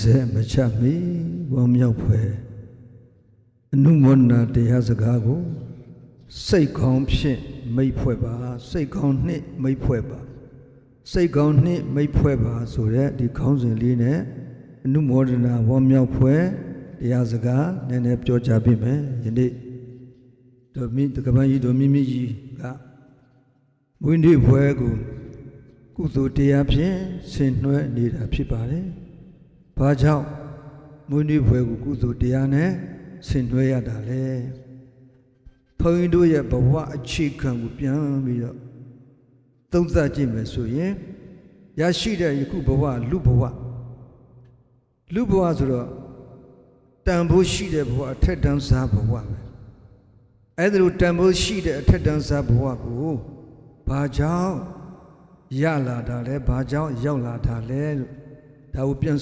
စဲမချမီဝမ်းမြောက်ဖွယ်အနုမောဒနာတရားစကားကိုစိတ်ကောင်းဖြင့်မိတ်ဖွဲ့ပါစိတ်ကောင်းနှင့်မိတ်ဖွဲ့ပါစိတ်ကောင်းနှင့်မိတ်ဖွဲ့ပါဆိုတဲ့ဒီခေါင်းစဉ်လေးနဲ့အနုမောဒနာဝမ်းမြောက်ဖွယ်တရားစကားနည်းနည်းပြောကြပြမယ်ယနေ့တို့မိတကပန်းကြီးတို့မိမိကြီးကဝိနည်းဘွယ်ကိုကုသိုလ်တရားဖြင့်ဆင်နွှဲနေတာဖြစ်ပါတယ်။ ဘာကြောင့်ဝိနည်းဘွယ်ကိုကုသိုလ်တရားနဲ့ဆင်နွှဲရတာလဲ။ဘုန်းကြီးတို့ရဲ့ဘဝအခြေခံကိုပြန်ပြီးတော့သုံးသပ်ကြည့်မယ်ဆိုရင်ရရှိတဲ့ယခုဘဝလူဘဝလူဘဝဆိုတော့တန်ဖိုးရှိတဲ့ဘဝအထက်တန်းစားဘဝပဲ။အဲ့ဒါလိုတန်ဖိုးရှိတဲ့အထက်တန်းစားဘဝကိုဘာကြောင့်ရလာတာလဲဘာကြောင့်ရောက်လာတာလဲလို့ဒါကိုပြန်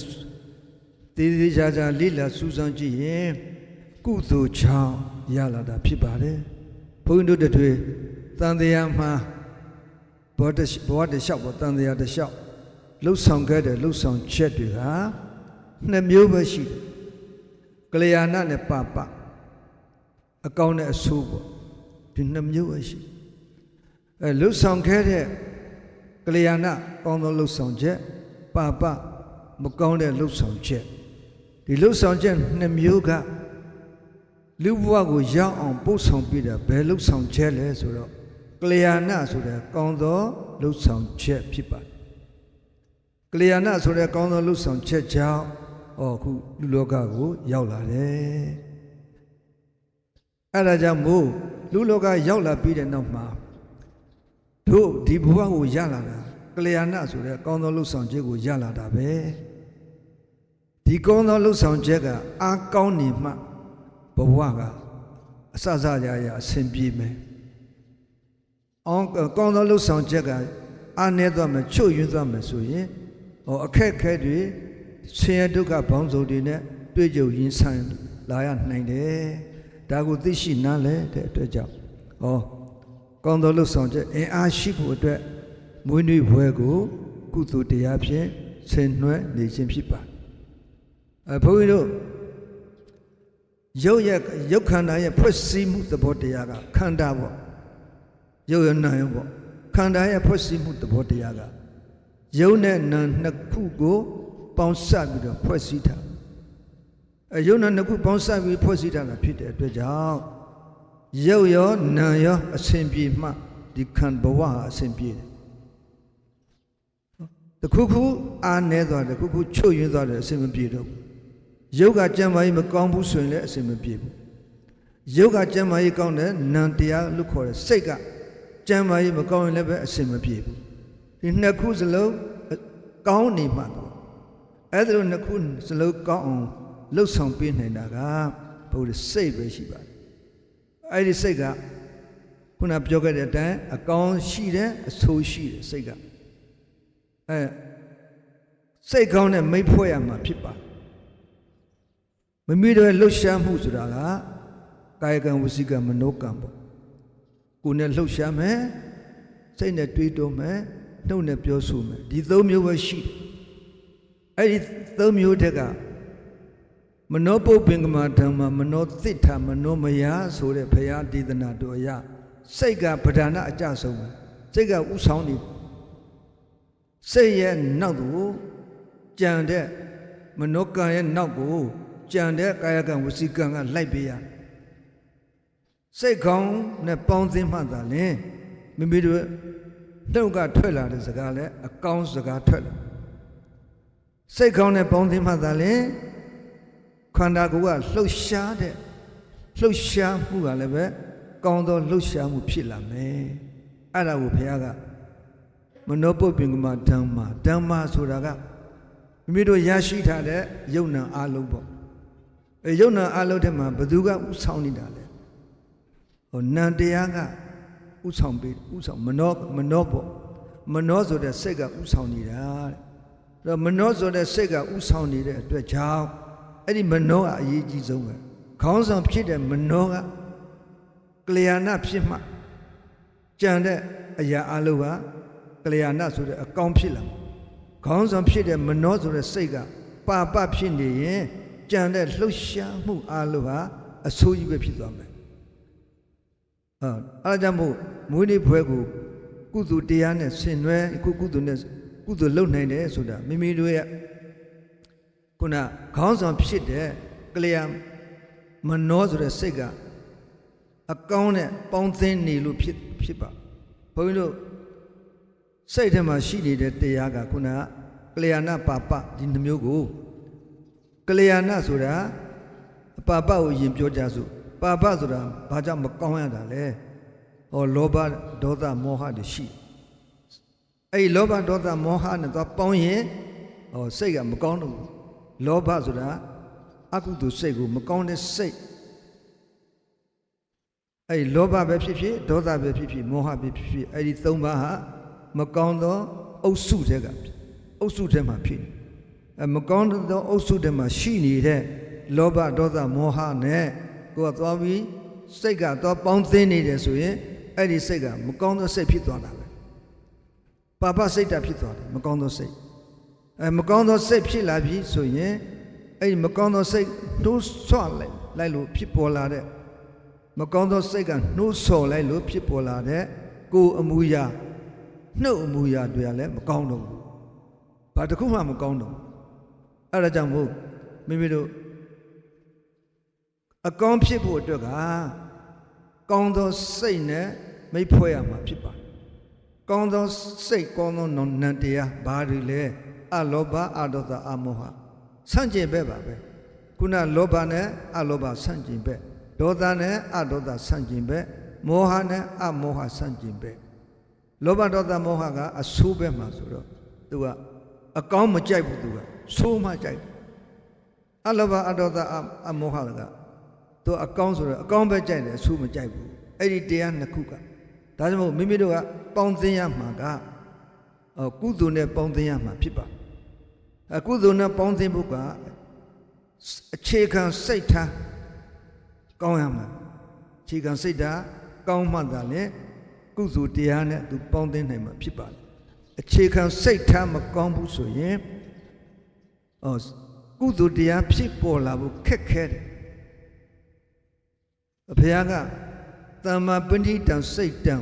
တည်တည်ချာချာလေ့လာစူးစမ်းကြည့်ရင်ကုသိုလ်ချောင်းရလာတာဖြစ်ပါတယ်ဘုန်းကြီးတို့တွေတန်တရားမှာဘောတဘဝတလျှောက်ဘောတန်တရားတလျှောက်လှုပ်ဆောင်ခဲ့တဲ့လှုပ်ဆောင်ချက်တွေကနှစ်မျိုးပဲရှိတယ်ကလျာဏနဲ့ပပအကောင်းနဲ့အဆိုးပေါ့ဒီနှစ်မျိုးပဲရှိတယ်အဲလှုပ်ဆောင်ခဲ့တဲ့ကလျာဏကောင်းသောလှုပ်ဆောင်ချက်ပပမကောင်းတဲ့လှုပ်ဆောင်ချက် ဒီလှုပ်ဆောင်ချက်နှစ်မျိုးကလူဘဝကိုရောက်အောင်ပို့ဆောင်ပြတာဘယ်လှုပ်ဆောင်ချက်လဲဆိုတော့ကလျာဏဆိုတဲ့ကောင်းသောလှုပ်ဆောင်ချက်ဖြစ်ပါတယ်ကလျာဏဆိုတဲ့ကောင်းသောလှုပ်ဆောင်ချက်ကြောင့်ဟောအခုလူလောကကို ရောက်လာတယ်အဲ့ဒါကြောင့်မို့လူလောကရောက်လာပြီးတဲ့နောက်မှာတို့ဒီဘဝကိုရလာတာကလျာဏဆိုတဲ့ကောင်းသောလှုပ်ဆောင်ချက်ကိုရလာတာပဲ ဒီကောင်းသောလှုပ်ဆောင်ချက်ကအာကောင်းနေမှဘဝကအစစရရအဆင်ပြေမယ်အောင်ကောင်းသောလှုပ်ဆောင်ချက်ကအာနေသွားမယ်ချွတ်ယွင်းသွားမယ်ဆိုရင်ဟောအခက်ခဲတွေဆင်းရဲဒုက္ခဘောင်းစုံတွေနဲ့တွေ့ကြုံရင်ဆိုင်လာရနိုင်တယ်ဒါကိုသိရှိနားလဲတဲ့အတွက်ကြောင့်ဟောကောင်းသောလှုပ်ဆောင်ချက်အင်အားရှိဖို့အတွက်မွေးနေ့ဘွယ်ကို ကုသိုလ်တရားဖြင့်ဆင်နွှဲနေခြင်းဖြစ်ပါ အဲဘုန်းကြီးတို့ရုပ်ရဲ့ရုပ်ခန္ဓာရဲ့ဖွဲ့စည်းမှုသဘောတရားကခန္ဓာပေါ့ရုပ်ရနာရောပေါ့ခန္ဓာရဲ့ဖွဲ့စည်းမှုသဘောတရားကရုပ်နဲ့နာနှစ်ခုကိုပေါင်းစပ်ပြီးတော့ဖွဲ့စည်းထားအဲရုပ်နာနှစ်ခုပေါင်းစပ်ပြီးဖွဲ့စည်းထားတာဖြစ်တဲ့အတွက်ကြောင့်ရုပ်ရောနာရောအစဉ်ပြေမှဒီခန္ဓာဘဝဟာအစဉ်ပြေတယ်တခုခုအားနေသွားတယ်တခုခုချုပ်ရင်းသွားတယ်အစဉ်မပြေတော့ဘူး ရုပ်ကကြံမာကြီးမကောင်းဘူးဆိုရင်လည်းအစဉ်မပြေဘူးရုပ်ကကြံမာကြီးကောင်းတယ်နံတရားလို့ခေါ်တယ်စိတ်ကကြံမာကြီးမကောင်းရင်လည်းပဲအစဉ်မပြေဘူးဒီနှစ်ခုစလုံးကောင်းနေမှတော့အဲ့ဒါလိုနှစ်ခုစလုံးကောင်းအောင်လှုပ်ဆောင်ပေးနိုင်တာကဘုရားစိတ်ပဲရှိပါတယ်အဲ့ဒီစိတ်ကခုနပြောခဲ့တဲ့အတိုင်းအကောင်းရှိတယ်အဆိုးရှိတယ်စိတ်ကအဲစိတ်ကောင်းတဲ့မိတ်ဖွဲ့ရမှာဖြစ်ပါ မမိတော့လှုပ်ရှားမှုဆိုတာကကာယကံဝစီကံမနောကံပေါ့ကိုယ်နဲ့လှုပ်ရှားမယ်စိတ်နဲ့တွေးတောမယ်နှုတ်နဲ့ပြောဆိုမယ်ဒီသုံးမျိုးပဲရှိတယ်အဲ့ဒီသုံးမျိုးတက်ကမနောပုပ္ပင်္ဂမဓမ္မမနောသစ္ထာမနောမယဆိုတဲ့ဘုရားဒေသနာတော်အရစိတ်ကပဓာနာအကြဆုံးပဲစိတ်ကဥဆောင်နေစိတ်ရဲ့နောက်ကိုကြံတဲ့မနောကံရဲ့နောက်ကို ကြံတဲ့ကာယကံဝစီကံကလိုက်ပေးရစိတ်ကောင်းနဲ့ပေါင်းသင်းမှသာလင်မိမိတို့နှုတ်ကထွက်လာတဲ့စကားလဲအကောင်းစကားထွက်လာစိတ်ကောင်းနဲ့ပေါင်းသင်းမှသာလင်ခန္ဓာကိုယ်ကလှုပ်ရှားတဲ့လှုပ်ရှားမှုကလည်းပဲကောင်းသောလှုပ်ရှားမှုဖြစ်လာမယ်အဲ့ဒါကိုဘုရားကမနောပုပ္ပင်္ဂမဓမ္မဓမ္မဆိုတာကမိမိတို့ရရှိထားတဲ့ယုံနာအလုံးပေါ့ အဲယုံနာအလုံးထဲမှာဘသူကဥဆောင်နေတာလဲဟိုနံတရားကဥဆောင်ပေးဥဆောင်မနောမနောပေါ့မနောဆိုတဲ့စိတ်ကဥဆောင်နေတာတဲ့အဲ့တော့မနောဆိုတဲ့စိတ်ကဥဆောင်နေတဲ့အတွက်ကြောင့်အဲ့ဒီမနောကအရေးကြီးဆုံးပဲခေါင်းဆောင်ဖြစ်တဲ့မနောကကလျာဏဖြစ်မှကြံတဲ့အရာအလုံးကကလျာဏဆိုတဲ့အကောင်းဖြစ်လာခေါင်းဆောင်ဖြစ်တဲ့မနောဆိုတဲ့စိတ်ကပပါပဖြစ်နေရင် ကြံတဲ့လှုပ်ရှားမှုအလိုဟာအဆိုးကြီးပဲဖြစ်သွားမယ်ဟာအဲဒါကြောင့်မို့မွေးနေ့ဖွဲကိုကုသိုလ်တရားနဲ့ဆင်နွှဲကုကုသိုလ်နဲ့ကုသိုလ်လုပ်နိုင်တယ်ဆိုတာမိမိတို့ရဲ့ခုနခေါင်းဆောင်ဖြစ်တဲ့ကလျာမနောဆိုတဲ့စိတ်ကအကောင်းနဲ့ပေါင်းသင်းနေလို့ဖြစ်ဖြစ်ပါဘုန်းကြီးတို့စိတ်ထဲမှာရှိနေတဲ့တရားကခုနကကလျာဏပါပဒီနှမျိုးကို ကလျာဏဆိုတာအပါပကိုယင်ပြောကြစို့ပါပဆိုတာဘာကြောင့်မကောင်းရတာလဲဟောလောဘဒေါသမောဟတွေရှိအဲ့ဒီလောဘဒေါသမောဟနဲ့တော့ပေါင်းရင်ဟောစိတ်ကမကောင်းတော့ဘူးလောဘဆိုတာအကုသိုလ်စိတ်ကိုမကောင်းတဲ့စိတ်အဲ့ဒီလောဘပဲဖြစ်ဖြစ်ဒေါသပဲဖြစ်ဖြစ်မောဟပဲဖြစ်ဖြစ်အဲ့ဒီသုံးပါးဟာမကောင်းသောအုပ်စုတဲ့ကအုပ်စုထဲမှာဖြစ်နေအဲ မကောင်းသောအုပ်စုထဲမှာရှိနေတဲ့လောဘဒေါသမောဟနဲ့ကိုယ်ကသွားပြီးစိတ်ကတော့ပေါင်းသင်းနေတယ်ဆိုရင်အဲ့ဒီစိတ်ကမကောင်းသောစိတ်ဖြစ်သွားတာပဲပါပစိတ်တာဖြစ်သွားတယ်မကောင်းသောစိတ်အဲမကောင်းသောစိတ်ဖြစ်လာပြီဆိုရင်အဲ့ဒီမကောင်းသောစိတ်တိုးဆွလိုက်လိုက်လို့ဖြစ်ပေါ်လာတဲ့မကောင်းသောစိတ်ကနှိုးဆော်လိုက်လို့ဖြစ်ပေါ်လာတဲ့ကိုယ်အမူအရာနှုတ်အမူအရာတွေကလည်းမကောင်းတော့ဘူးဘာတစ်ခုမှမကောင်းတော့ဘူး အဲ့ဒါကြောင့်မို့မိမိတို့အကောင်းဖြစ်ဖို့အတွက်ကကောင်းသောစိတ်နဲ့မိတ်ဖွဲ့ရမှာဖြစ်ပါတယ်။ကောင်းသောစိတ်ကောင်းသောနံတရားဘာတွေလဲအလောဘအဒေါသအမောဟဆန့်ကျင်ဘက်ပါပဲ။ခုနလောဘနဲ့အလောဘဆန့်ကျင်ဘက်ဒေါသနဲ့အဒေါသဆန့်ကျင်ဘက်မောဟနဲ့အမောဟဆန့်ကျင်ဘက်လောဘဒေါသမောဟကအဆိုးဘက်မှာဆိုတော့သူကအကောင်းမကြိုက်ဘူးသူက ဆိုးမှကြိုက်တယ်အလောဘအဒေါသအမောဟကသူအကောင်းဆိုတော့အကောင်းပဲကြိုက်တယ်အဆိုးမကြိုက်ဘူးအဲ့ဒီတရားနှစ်ခုကဒါကြောင့်မို့မိမိတို့ကပေါင်းသင်းရမှာကအော်ကုသိုလ်နဲ့ပေါင်းသင်းရမှာဖြစ်ပါအကုသိုလ်နဲ့ပေါင်းသင်းဖို့ကအခြေခံစိတ်ထားကောင်းရမှာအခြေခံစိတ်ဓာတ်ကောင်းမှသာလေကုသိုလ်တရားနဲ့သူပေါင်းသင်းနိုင်မှာဖြစ်ပါတယ်အခြေခံစိတ်ထားမကောင်းဘူးဆိုရင် အော်ကုသိုလ်တရားဖြစ်ပေါ်လာဖို့ခက်ခဲတယ်အဖေကသမ္မာပဏိတံစိတ်တံ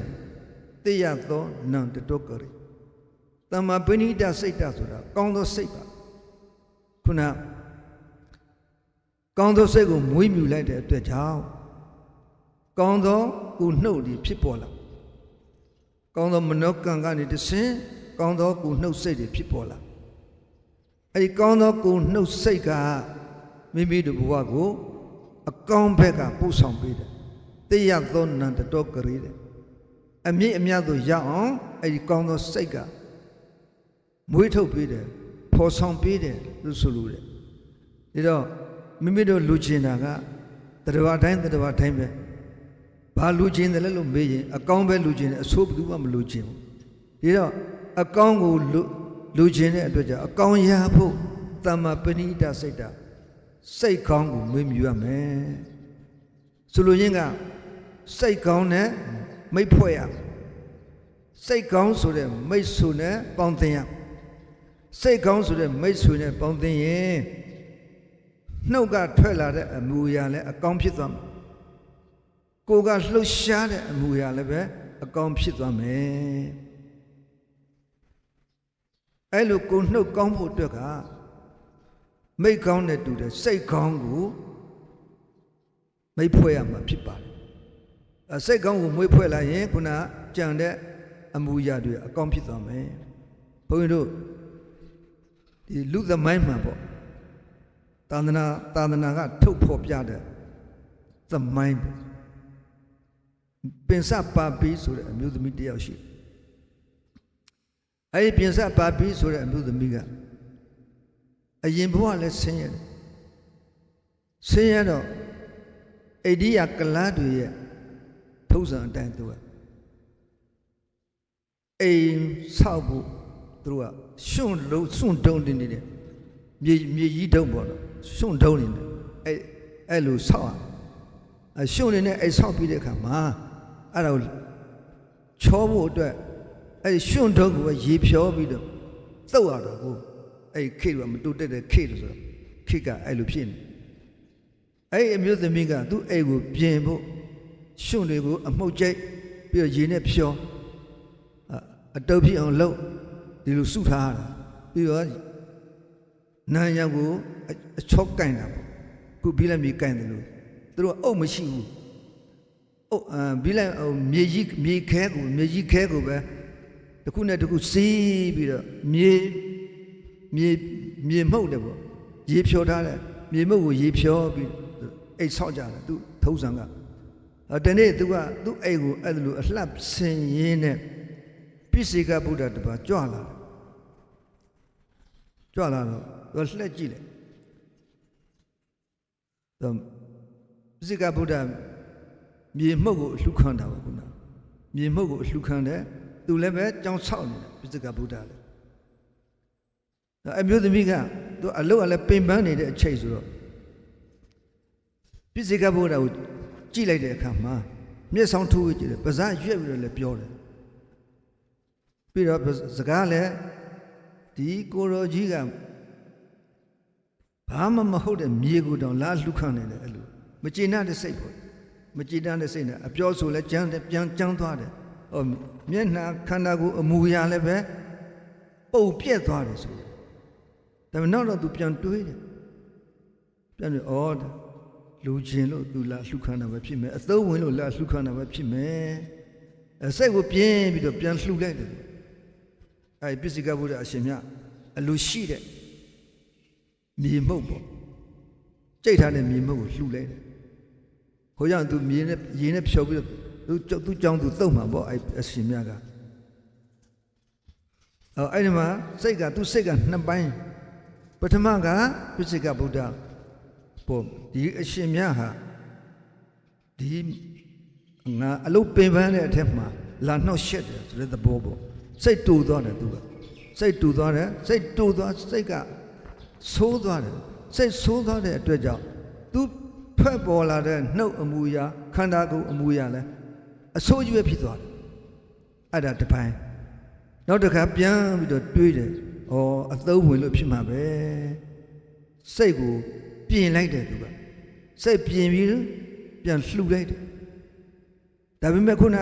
တိယသောနံတတောကရိသမ္မာပဏိတစိတ်တဆိုတာကောင်းသောစိတ်ပါခုနကောင်းသောစိတ်ကိုမွေးမြူလိုက်တဲ့အတွက်ကြောင့်ကောင်းသောကိုနှုတ်ဒီဖြစ်ပေါ်လာကောင်းသောမနောကံကနေတဆင်းကောင်းသောကိုနှုတ်စိတ်တွေဖြစ်ပေါ်လာ အဲဒီကောင်းသောကိုနှုတ်စိတ်ကမိမိတို့ဘဝကိုအကောင်းဘက်ကပို့ဆောင်ပေးတယ်တေယသောနန္တတောကလေးတဲ့အမြင့်အမြတ်သို့ရောက်အောင်အဲ့ဒီကောင်းသောစိတ်ကမွေးထုတ်ပေးတယ်ဖော်ဆောင်ပေးတယ်လို့ဆိုလို့တယ်ဒါတော့မိမိတို့လူချင်တာကတရားတိုင်းတရားတိုင်းပဲဘာလူချင်တယ်လဲလို့မေးရင်အကောင်းပဲလူချင်တယ်အဆိုးဘယ်သူမှမလူချင်ဘူးဒါတော့အကောင်းကိုလူ လူချင်တဲ့အတွက်ကြောင့်အကောင်းရဖို့တမ္မာပဏိတစိတ်တာစိတ်ကောင်းကိုမွေးမြူရမယ်ဆိုလိုရင်းကစိတ်ကောင်းနဲ့မိတ်ဖွဲ့ရစိတ်ကောင်းဆိုတဲ့မိတ်ဆွေနဲ့ပေါင်းသင်းရစိတ်ကောင်းဆိုတဲ့မိတ်ဆွေနဲ့ပေါင်းသင်းရင်နှုတ်ကထွက်လာတဲ့အမူအရာလည်းအကောင်းဖြစ်သွားမယ်ကိုယ်ကလှုပ်ရှားတဲ့အမူအရာလည်းပဲအကောင်းဖြစ်သွားမယ် အဲ့လိုကိုနှုတ်ကောင်းဖို့အတွက်ကမိတ်ကောင်းတဲ့တူတဲ့စိတ်ကောင်းကိုမိတ်ဖွဲ့ရမှာဖြစ်ပါတယ်အစိတ်ကောင်းကိုမွေးဖွဲ့လာရင်ခုနကြံတဲ့အမူအရာတွေအကောင်းဖြစ်သွားမယ်ဘုန်းကြီးတို့ဒီလူသမိုင်းမှာပေါ့သာသနာသာသနာကထုတ်ဖော်ပြတဲ့သမိုင်းပေါ့ပင်စပါပီဆိုတဲ့အမျိုးသမီးတယောက်ရှိ အဲဒီပင်စပါပီဆိုတဲ့အမျိုးသမီးကအရင်ဘဝလည်းဆင်းရဲတယ်ဆင်းရဲတော့အိန္ဒိယကလားတွေရဲ့ထုံးစံအတိုင်းသူကအိမ်ဆောက်ဖို့သူကရှွန့်လုံးစွန့်တုံးနေနေတယ်မြေမြေကြီးတုံးပေါ့နော်ရှွန့်တုံးနေတယ်အဲ့အဲ့လိုဆောက်အရှွန့်နေနဲ့အဲ့ဆောက်ပြီးတဲ့အခါမှာအဲ့ဒါကိုချောဖို့အတွက် အဲ့ရှွန့်တုံးကိုရေဖြောပြီးတော့သုတ်ရတော့ကိုအဲ့ခေတ်ကမတူတက်တဲ့ခေတ်လို့ဆိုတော့ခေတ်ကအဲ့လိုဖြစ်နေအဲ့ဒီအမျိုးသမီးကသူ့အိမ်ကိုပြင်ဖို့ရှွန့်တွေကိုအမှုတ်ကျိတ်ပြီးတော့ရေနဲ့ဖြောအအတုပ်ဖြစ်အောင်လုပ်ဒီလိုစုထားရတာပြီးတော့နာယံကိုအအချော့ကင်တာပေါ့ခုဘီလက်မီကင်တယ်လို့သူတို့ကအုပ်မရှိဘူးအုတ်အာဘီလိုက်ဟိုမြေကြီးမြေခဲကိုမြေကြီးခဲကိုပဲ တစ်ခုနဲ့တစ်ခုစီးပြီးတော့မြေမြေမြေမှုတ်တယ်ပေါ့ရေဖြောထားတယ်မြေမှုတ်ကိုရေဖြောပြီးအိတ်ဆောက်ကြတယ်သူထုံးစံကအဲတနေ့သူကသူ့အိတ်ကိုအဲ့လိုအလှဆင်ရင်းနဲ့ပိစိကဗုဒ္ဓတပါကြွလာတယ်ကြွလာတော့သူလှက်ကြည့်တယ်သူပိစိကဗုဒ္ဓမြေမှုတ်ကိုအလှခံတာပါခုနမြေမှုတ်ကိုအလှခံတယ် သူလည်းပဲကြောင်းဆောက်နေတယ်ပိစကဗုဒ္ဓလည်းဒါအမျိုးသမီးကသူအလုတ်ကလည်းပင်ပန်းနေတဲ့အချိန်ဆိုတော့ပိစကဗုဒ္ဓကိုကြည့်လိုက်တဲ့အခါမှာမျက်စောင်းထိုးကြည့်တယ်ပါးစပ်ရွက်ပြီးတော့လည်းပြောတယ်ပြီးတော့စကားလည်းဒီကိုရောကြီးကဘာမှမဟုတ်တဲ့မြေကိုတောင်လာလှခံနေတယ်အဲ့လိုမကျေနပ်တဲ့စိတ်ပေါ့မကြည်တမ်းတဲ့စိတ်နဲ့အပြောဆိုလဲကြမ်းတယ်ပြန်ကြမ်းသွားတယ်ဟော မျက်နှာခန္ဓာကိုယ်အမူအရာလည်းပဲပုတ်ပြက်သွားတယ်ဆိုဒါပေမဲ့နောက်တော့ तू ပြန်တွေးတယ်ပြန်ပြီးဩလူချင်းလို့ तू လာလှုခန္ဓာပဲဖြစ်မယ်အသုံးဝင်လို့လာလှုခန္ဓာပဲဖြစ်မယ်အဲစိတ်ကိုပြင်းပြီးတော့ပြန်လှုလိုက်တယ်အဲပစ္စည်းကဘုရားအရှင်မြတ်အလိုရှိတဲ့မြေမှုတ်ပေါ့ကြိတ်ထားတဲ့မြေမှုတ်ကိုလှုလိုက်တယ်ဟိုကြောင့်သူမြေနဲ့ရေနဲ့ဖြုတ်ပြီးတော့ သူသူကြောင်းသူတုတ်မှာပေါ့အဲ့အရှင်မြတ်ကအော်အဲ့ဒီမှာစိတ်ကသူစိတ်ကနှစ်ပိုင်းပထမကပစ္စေကဗုဒ္ဓပေါ့ဒီအရှင်မြတ်ဟာဒီငါအလုတ်ပင်ပန်းတဲ့အထက်မှာလာနှောက်ရှက်တယ်ဆိုတဲ့သဘောပေါ့စိတ်တူသွားတယ်သူကစိတ်တူသွားတယ်စိတ်တူသွားစိတ်ကဆိုးသွားတယ်စိတ်ဆိုးသွားတဲ့အတွက်ကြောင့်သူထွက်ပေါ်လာတဲ့နှုတ်အမူအရာခန္ဓာကိုယ်အမူအရာလဲ အဆိုးကြီးပဲဖြစ်သွားတယ်အဲ့ဒါတစ်ပိုင်းနောက်တစ်ခါပြန်ပြီးတော့တွေးတယ်ဩအသုံးဝင်လို့ဖြစ်မှာပဲစိတ်ကိုပြင်လိုက်တယ်သူကစိတ်ပြင်ပြီးပြန်လှူလိုက်တယ်ဒါပေမဲ့ခုန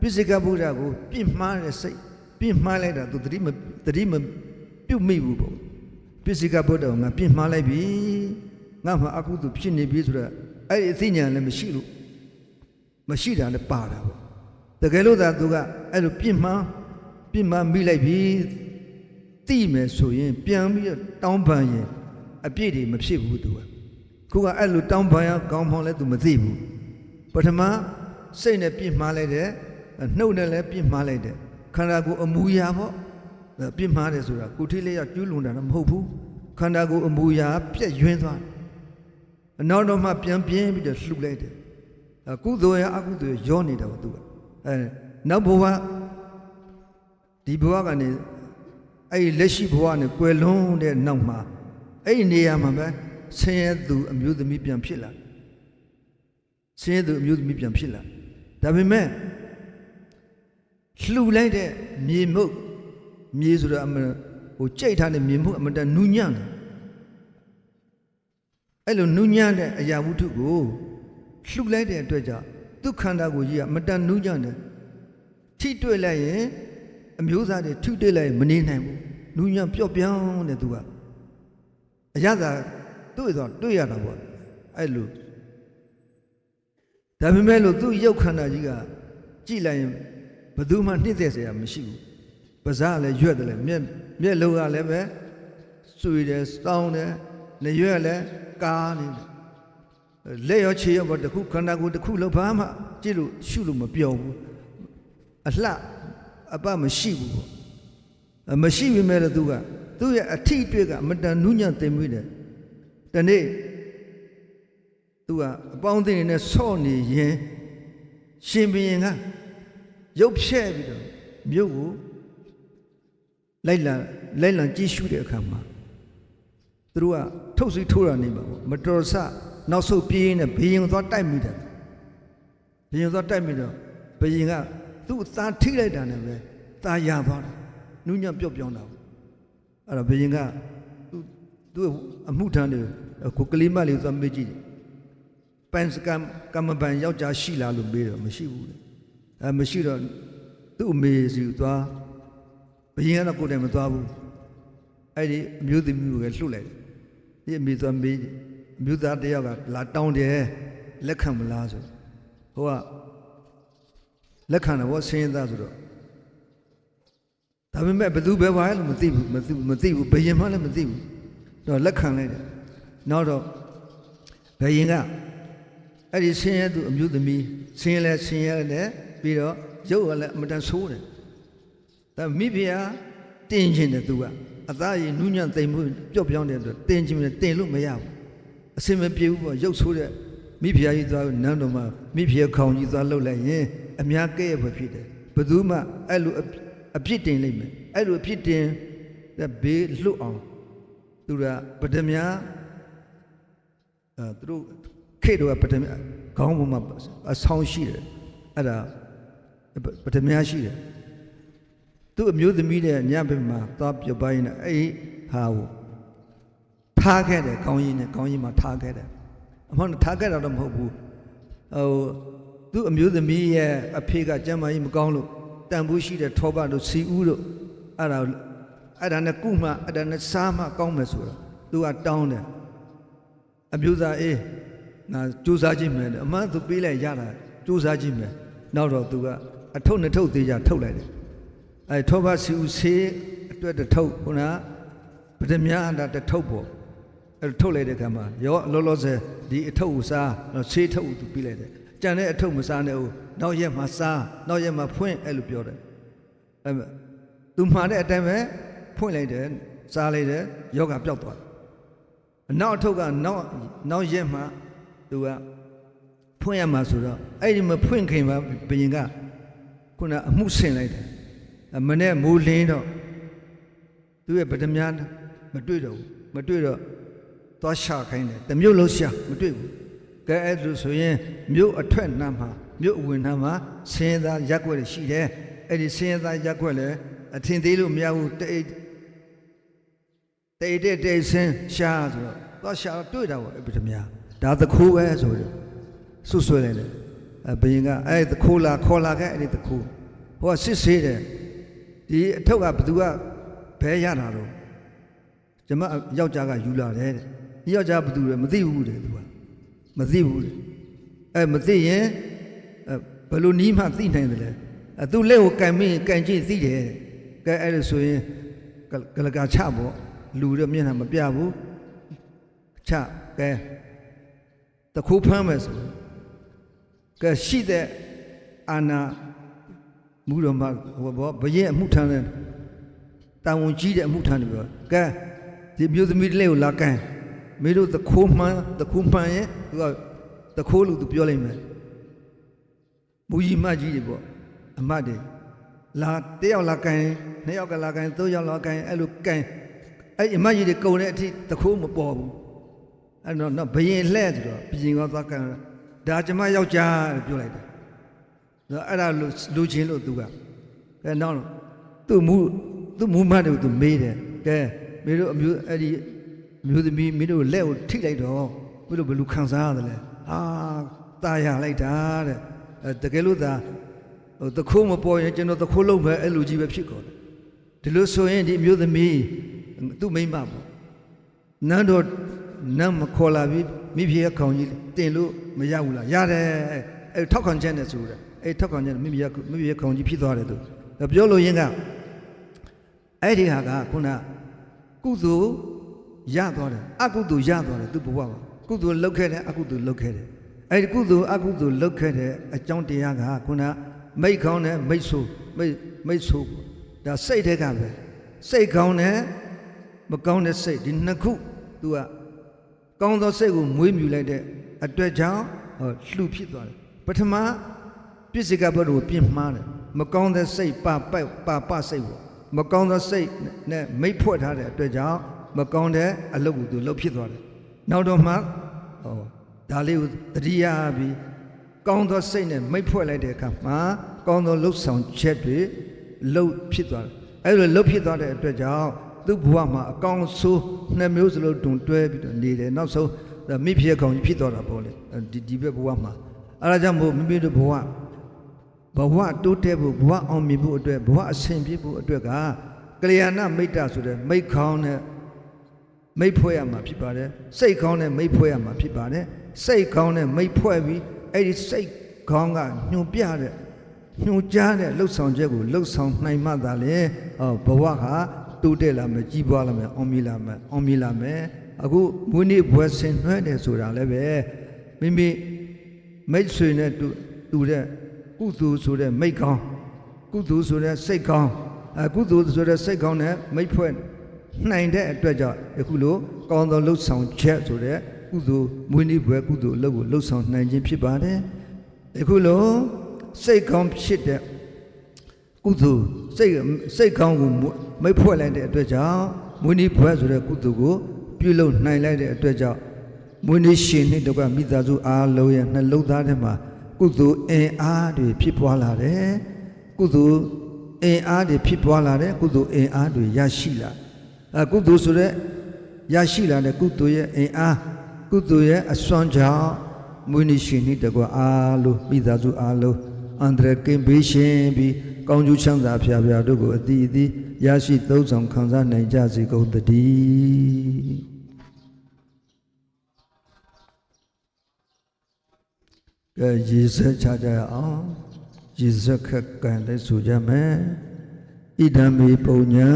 ပိစိကဗုဒ္ဓကိုပြင့်မှားတဲ့စိတ်ပြင့်မှားလိုက်တာသူတတိမတတိမပြုတ်မိဘူးပေါ့ပိစိကဗုဒ္ဓကိုငါပြင့်မှားလိုက်ပြီငါမှအကုသို့ဖြစ်နေပြီဆိုတော့အဲ့ဒီအသိဉာဏ်လည်းမရှိလို့ မရှိတာလည်းပါတာပေါ့တကယ်လို့သာသူကအဲ့လိုပြင့်မှားပြင့်မှားမိလိုက်ပြီသိမယ်ဆိုရင်ပြန်ပြီးတော့တောင်းပန်ရင်အပြည့်တွေမဖြစ်ဘူးသူကခုကအဲ့လိုတောင်းပန်ရကောင်းဖောင်းလဲသူမသိဘူးပထမစိတ်နဲ့ပြင့်မှားလိုက်တယ်နှုတ်နဲ့လည်းပြင့်မှားလိုက်တယ်ခန္ဓာကိုယ်အမူအရာပေါ့ပြင့်မှားတယ်ဆိုတာကုထိလေးရကျူးလွန်တာတော့မဟုတ်ဘူးခန္ဓာကိုယ်အမူအရာပြက်ယွင်းသွားတယ်အနောက်တော့မှပြန်ပြင်းပြီးတော့လှုပ်လိုက်တယ်အ ကုသိုလ်ရအကုသိုလ်ရောနေတာပေါ့သူကအဲနောက်ဘဝဒီဘဝကနေအဲ့ဒီလက်ရှိဘဝနဲ့ကွယ်လွန်တဲ့နောက်မှာအဲ့ဒီနေရာမှာပဲဆင်းရဲသူအမျိုးသမီးပြန်ဖြစ်လာဆင်းရဲသူအမျိုးသမီးပြန်ဖြစ်လာဒါပေမဲ့လှူလိုက်တဲ့မြေမုတ်မြေဆိုတော့အမဟိုကြိတ်ထားတဲ့မြေမုတ်အမတန်နူးညံ့တယ်အဲ့လိုနူးညံ့တဲ့အရာဝတ္ထုကို လှူလိုက်တဲ့အတွက်ကြောင့်သူခန္ဓာကိုယ်ကြီးကမတန်နူးကြတယ်ထိတွေ့လိုက်ရင်အမျိုးသားတွေထိတွေ့လိုက်မနေနိုင်ဘူးနူးညံ့ပျော့ပြောင်းတဲ့သူကအရသာတွေ့ဆိုတွေ့ရတာပေါ့အဲ့လိုဒါပေမဲ့လို့သူ့ရုပ်ခန္ဓာကြီးကကြည့်လိုက်ရင်ဘယ်သူမှနှိမ့်သက်စရာမရှိဘူးပါးစပ်လည်းရွက်တယ်လည်းမျက်မျက်လုံးကလည်းပဲစွေတယ်စောင်းတယ်လျှွက်လည်းကားနေတယ် လက်ရောခြေရောပေါ့တစ်ခုခန္ဓာကိုယ်တစ်ခုလုံးဘာမှကြည့်လို့ရှုလို့မပြောဘူးအလှအပမရှိဘူးပေါ့အမရှိပြီမဲ့လို့သူကသူ့ရဲ့အထီးတွေ့ကအမတန်နုညံ့သိမ်မွေးတယ်တနေ့သူကအပေါင်းအသင်းတွေနဲ့ဆော့နေရင်ရှင်ဘုရင်ကရုပ်ဖြဲ့ပြီးတော့မြို့ကိုလိုက်လာလိုက်လံကြည့်ရှုတဲ့အခါမှာသူတို့ကထုတ်စီထိုးတာနေမှာပေါ့မတော်ဆ နောက်ဆုတ်ပြေးနေဘယင်သွားတိုက်မိတယ်ဘယင်သွားတိုက်မိတော့ဘယင်ကသူ့အသားထိလိုက်တာနဲ့ပဲตาရသွားတယ်နူးညံ့ပျော့ပြောင်းတာပေါ့အဲ့တော့ဘယင်ကသူသူ့အမှုထမ်းတယ်ကိုကလေးမလေးသွားမေးကြည့်တယ်ပန်စကမ်ကမ္မပန်ယောက်ျားရှိလားလို့မေးတော့မရှိဘူးလေအဲမရှိတော့သူ့အမေစီကိုသွားဘယင်ကတော့ကိုယ်တိုင်မသွားဘူးအဲ့ဒီအမျိုးသမီးကိုလည်းလှုပ်လိုက်တယ်ဒီအမေသွားမေးတယ်အ မျိုးသားတစ်ယောက်ကလာတောင်းတယ်လက်ခံမလားဆိုဟိုကလက်ခံတယ်ဗောဆင်းရဲသားဆိုတော့ဒါပေမဲ့ဘယ်သူပဲပါလဲလို့မသိဘူးမသိဘူးမသိဘူးဘယင်မှလည်းမသိဘူးတော့လက်ခံလိုက်တယ်နောက်တော့ဘယင်ကအဲ့ဒီဆင်းရဲသူအမျိုးသမီးဆင်းရဲလဲဆင်းရဲတယ်ပြီးတော့ရုပ်ကလည်းအမတန်ဆိုးတယ်ဒါမိဖုရားတင်ခြင်းတယ်သူကအသားရည်နူးညံ့သိမ်မှုပျော့ပြောင်းတဲ့အတွက်တင်ခြင်းနဲ့တင်လို့မရဘူး အစင်မပြေဘူးပေါ့ရုပ်ဆိုးတဲ့မိဖုရားကြီးသွားနန်းတော်မှာမိဖုရားခေါင်ကြီးသွားလှုပ်လိုက်ရင်အများကဲ့ရဲ့ပဲဖြစ်တယ်ဘယ်သူမှအဲ့လိုအအပြစ်တင်လိုက်မယ်အဲ့လိုအပြစ်တင်တဲ့ဘေးလွတ်အောင်သူကပဒမြာအဲသူတို့ခေတ်တော့ပဒမြာခေါင်းပေါ်မှာအဆောင်ရှိတယ်အဲ့ဒါပဒမြာရှိတယ်သူ့အမျိုးသမီးတဲ့ညဘက်မှာသွားပြပိုင်းနေအဲ့ဒီဟာကို ထားခဲ့တယ်ခေါင်းရင်းနဲ့ခေါင်းရင်းမှာထားခဲ့တယ်အမှန်တော့ထားခဲ့တာတော့မဟုတ်ဘူးဟိုသူ့အမျိုးသမီးရဲ့အဖေကကျမ်းမာကြီးမကောင်းလို့တန်ဖိုးရှိတဲ့ထောပတို့စီဦးတို့အဲ့ဒါအဲ့ဒါနဲ့ကုမှအဲ့ဒါနဲ့စားမှကောင်းမယ်ဆိုတော့သူကတောင်းတယ်အမျိုးသားအေးငါစူးစမ်းကြည့်မယ်တဲ့အမှန်သူပေးလိုက်ရတာစူးစမ်းကြည့်မယ်နောက်တော့သူကအထုပ်နှစ်ထုပ်သေးကြထုတ်လိုက်တယ်အဲထောပစီဦးဆေးအတွက်တစ်ထုပ်ခုနပဒမြအတာတစ်ထုပ်ပေါ့ အဲ့ထုတ်လိုက်တဲ့ခါမှာရောလောလောဆယ်ဒီအထုပ်ကိုစားတော့ဆေးထုပ်ကိုသူပေးလိုက်တယ်ကြံတဲ့အထုပ်မစားနဲ့ဦးနောက်ရက်မှာစားနောက်ရက်မှာဖွင့်အဲ့လိုပြောတယ်အဲ့မဲ့သူမှားတဲ့အတိုင်းပဲဖွင့်လိုက်တယ်စားလိုက်တယ်ယောဂပျောက်သွားတယ်နောက်အထုပ်ကနောက်နောက်ရက်မှာသူကဖွင့်ရမှာဆိုတော့အဲ့ဒီမဖွင့်ခင်မှာဘယင်ကခုနအမှုဆင်လိုက်တယ်အမနဲ့မိုးလင်းတော့သူရဲ့ဗဒမြားမတွေ့တော့ဘူးမတွေ့တော့ သွားရှာခိုင်းတယ်တမျိုးလုံးရှာမတွေ့ဘူးကဲအဲ့လိုဆိုရင်မြို့အထွက်နားမှာမြို့အဝင်နားမှာဆင်းရဲသားရက်ွက်တွေရှိတယ်အဲ့ဒီဆင်းရဲသားရက်ွက်လည်းအထင်သေးလို့မရဘူးတိတ်တိတ်တဲ့တိတ်ဆင်းရှာဆိုတော့သွားရှာတော့တွေ့တာပေါ့အဲ့ဗဒမြားဒါသခိုးပဲဆိုတော့ဆွဆွဲလိုက်တယ်အဲဘယင်ကအဲ့သခိုးလာခေါ်လာခဲ့အဲ့ဒီသခိုးဟိုကစစ်ဆေးတယ်ဒီအထုပ်ကဘသူကဘဲရတာတော့ကျမယောက်ျားကယူလာတယ်တဲ့ ဒီယောက်ျားဘသူလဲမသိဘူးတဲ့သူကမသိဘူးတဲ့အဲမသိရင်အဲဘယ်လိုနီးမှသိနိုင်တယ်လဲအဲသူလက်ကိုကင်မင်းကင်ကြည့်သိတယ်တဲ့ကဲအဲ့လိုဆိုရင်ကလကာချပေါ့လူတော့မျက်နှာမပြဘူးချကဲတခုဖမ်းမယ်ဆိုကဲရှိတဲ့အာနာမူတော်မှာဟိုဘောဘရင်အမှုထမ်းတဲ့တာဝန်ကြီးတဲ့အမှုထမ်းတယ်ပြောကဲဒီမျိုးသမီးလေးကိုလာကန် မင်းတို့သခိုးမှန်းသခိုးမှန်းရဲ့သူကသခိုးလို့သူပြောလိုက်မယ်မူကြီးမကြီးတွေပေါ့အမတ်တွေလာတယောက်လာကန်နှစ်ယောက်ကလာကန်သုံးယောက်လာကန်အဲ့လိုကန်အဲ့အမတ်ကြီးတွေကုံတဲ့အထိသခိုးမပေါ်ဘူးအဲ့တော့တော့ဘရင်လှဲ့ဆိုတော့ဘရင်ကသွားကန်ဒါကျမယောက်ျားလို့ပြောလိုက်တယ်နော်အဲ့ဒါလူလူချင်းလို့သူကကဲနောက်သူ့မူသူ့မူမတ်တွေကိုသူမေးတယ်ကဲမင်းတို့အမျိုးအဲ့ဒီအ မျိုးသမီးမင်းတို့လက်ကိုထိလိုက်တော့မင်းတို့ဘယ်လိုခံစားရတယ်လဲဟာตาရလိုက်တာတဲ့အဲတကယ်လို့သာဟိုတခိုးမပေါ်ရင်ကျွန်တော်တခိုးလုံးပဲအဲ့လိုကြီးပဲဖြစ်ကုန်တယ်ဒီလိုဆိုရင်ဒီအမျိုးသမီးသူ့မိန်းမပေါ့နန်းတော်နန်းမခေါ်လာပြီးမိဖုရားခေါင်ကြီးတင်လို့မရဘူးလားရတယ်အဲထောက်ခံချက်နဲ့ဆိုတယ်အဲထောက်ခံချက်နဲ့မိဖုရားမိဖုရားခေါင်ကြီးဖြစ်သွားတယ်သူပြောလို့ရင်းကအဲ့ဒီဟာကခုနကုသိုလ် ရသွားတယ်အကုသိုလ်ရသွားတယ်သူဘဝမှာကုသိုလ်လုပ်ခဲ့တယ်အကုသိုလ်လုပ်ခဲ့တယ်အဲ့ဒီကုသိုလ်အကုသိုလ်လုပ်ခဲ့တဲ့အကြောင်းတရားကခုနမိတ်ကောင်းတဲ့မိတ်ဆိုးမိတ်မိတ်ဆိုးဒါစိတ်တဲ့ကပဲစိတ်ကောင်းတဲ့မကောင်းတဲ့စိတ်ဒီနှစ်ခုသူကကောင်းသောစိတ်ကိုမွေးမြူလိုက်တဲ့အတွက်ကြောင့်ဟောလှူဖြစ်သွားတယ်ပထမပြစ္ဆေကဘတ်ကိုပြင်မှားတယ်မကောင်းတဲ့စိတ်ပါပပါပစိတ်ပေါ့မကောင်းသောစိတ်နဲ့မိတ်ဖွဲ့ထားတဲ့အတွက်ကြောင့် မကောင်းတဲ့အလုပ်ကိုသူလုပ်ဖြစ်သွားတယ်နောက်တော့မှဟောဒါလေးကိုတတိယပြီးကောင်းသောစိတ်နဲ့မိတ်ဖွဲ့လိုက်တဲ့အခါမှာကောင်းသောလှုပ်ဆောင်ချက်တွေလှုပ်ဖြစ်သွားတယ်အဲ့လိုလှုပ်ဖြစ်သွားတဲ့အတွက်ကြောင့်သူ့ဘဝမှာအကောင်ဆိုးနှစ်မျိုးစလုံးတွန်တွဲပြီးတော့နေတယ်နောက်ဆုံးဒါမိဖြစ်ကောင်ကြီးဖြစ်သွားတာပေါ့လေဒီဒီဘက်ဘဝမှာအဲဒါကြောင့်မို့မိမိတို့ဘဝဘဝတိုးတက်ဖို့ဘဝအောင်မြင်ဖို့အတွက်ဘဝအဆင်ပြေဖို့အတွက်ကကလျာဏမိတ်တာဆိုတဲ့မိတ်ခေါင်းနဲ့ မိတ်ဖွဲ့ရမှာဖြစ်ပါတယ်စိတ်ကောင်းတဲ့မိတ်ဖွဲ့ရမှာဖြစ်ပါတယ်စိတ်ကောင်းတဲ့မိတ်ဖွဲ့ပြီးအဲ့ဒီစိတ်ကောင်းကညွန်ပြတဲ့ညွန်ကြားတဲ့လှုပ်ဆောင်ချက်ကိုလှုပ်ဆောင်နိုင်မှသာလေဟောဘဝဟာတိုးတက်လာမယ်ကြီးပွားလာမယ်အောင်မြင်လာမယ်အောင်မြင်လာမယ်အခုမွေးနေ့ဘွယ်ဆင်နွှဲတယ်ဆိုတာလည်းပဲမိမိမိတ်ဆွေနဲ့တူတူတဲ့ကုသိုလ်ဆိုတဲ့မိတ်ကောင်းကုသိုလ်ဆိုတဲ့စိတ်ကောင်းအကုသိုလ်ဆိုတဲ့စိတ်ကောင်းနဲ့မိတ်ဖွဲ့ နိုင်တဲ့အတွက်ကြောင့်ယခုလိုကောင်းသောလှုပ်ဆောင်ချက်ဆိုတဲ့ကုသိုလ်မွေးနေ့ဘွယ်ကုသိုလ်အလုပ်ကိုလှုပ်ဆောင်နိုင်ခြင်းဖြစ်ပါတယ်ယခုလိုစိတ်ကောင်းဖြစ်တဲ့ကုသိုလ်စိတ်စိတ်ကောင်းကိုမိတ်ဖွဲ့လိုက်တဲ့အတွက်ကြောင့်မွေးနေ့ဘွယ်ဆိုတဲ့ကုသိုလ်ကိုပြုလုပ်နိုင်လိုက်တဲ့အတွက်ကြောင့်မွေးနေ့ရှင်နှစ်တော့ကမိသားစုအားလုံးရဲ့နှလုံးသားထဲမှာကုသိုလ်အင်အားတွေဖြစ်ပွားလာတယ်ကုသိုလ်အင်အားတွေဖြစ်ပွားလာတယ်ကုသိုလ်အင်အားတွေရရှိလာ အကုသိုလ်ဆိုတဲ့ရရှိလာတဲ့ကုသိုလ်ရဲ့အင်အားကုသိုလ်ရဲ့အစွမ်းကြောင့်မွေးနေ့ရှင်နှစ်တကွာအားလုံးမိသားစုအားလုံးအန္တရာယ်ကင်းပေးရှင်ပြီးကောင်းကျိုးချမ်းသာဖျားဖျားတို့ကိုအတိအသီးရရှိသုံးဆောင်ခံစားနိုင်ကြစေကုန်သတည်းကဲရေစက်ချကြရအောင်ရေစက်ခက်ကံလည်းဆိုကြမယ်ဣဒံမေပုံညာ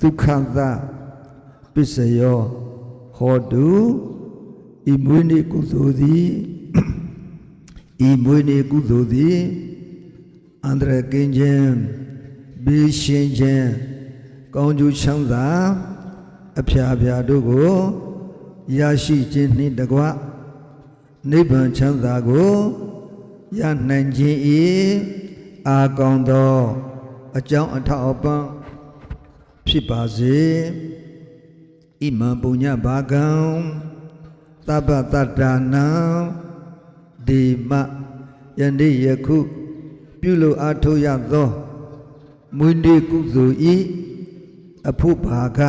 ဒုက္ခသပစ္စယောဟောတုဤမွေးနေ့ကုသိုလ်သည်ဤမွေးနေ့ကုသိုလ်သည်အန္တရာယ်ကင်းခြင်းဘေးရှင်းခြင်းကောင်းကျိုးချမ်းသာအဖျားဖျားတို့ကိုရရှိခြင်းနှင့်တကွနိဗ္ဗာန်ချမ်းသာကိုရနိုင်ခြင်း၏အာကောင်းသောအကြောင်းအထောက်အပံ့ ဖြစ်ပါစေဣမံပုညဘာကံသဗ္ဗတတ္တနာဒီမယနေ့ယခု ပြုလို့အားထုတ်ရသောမွေးနေ့ကုသိုလ်ဤအဖို့ဘာက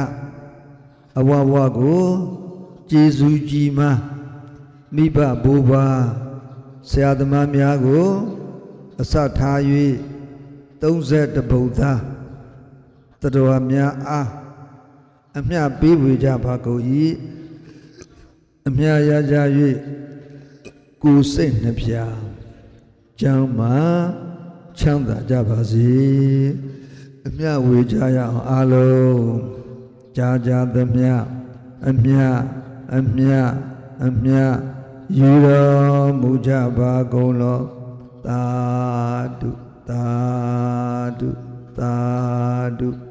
အဝဝကိုကျေစုကြည်မှာမိဘဘိုးဘွားဆရာသမားများကို အစထား၍30ဗုဒ္ဓ တတော်များအားအမျှပေးဝေကြပါကုန်၏အမျှရကြ၍ကိုယ်စိတ်နှပြကျမ်းမာချမ်းသာကြပါစေအမျှဝေကြရအောင်အားလုံးကြာကြာသမျှအမျှအမျှအမျှယူတော်မူကြပါကုန်လောသာဓုသာဓုသာဓု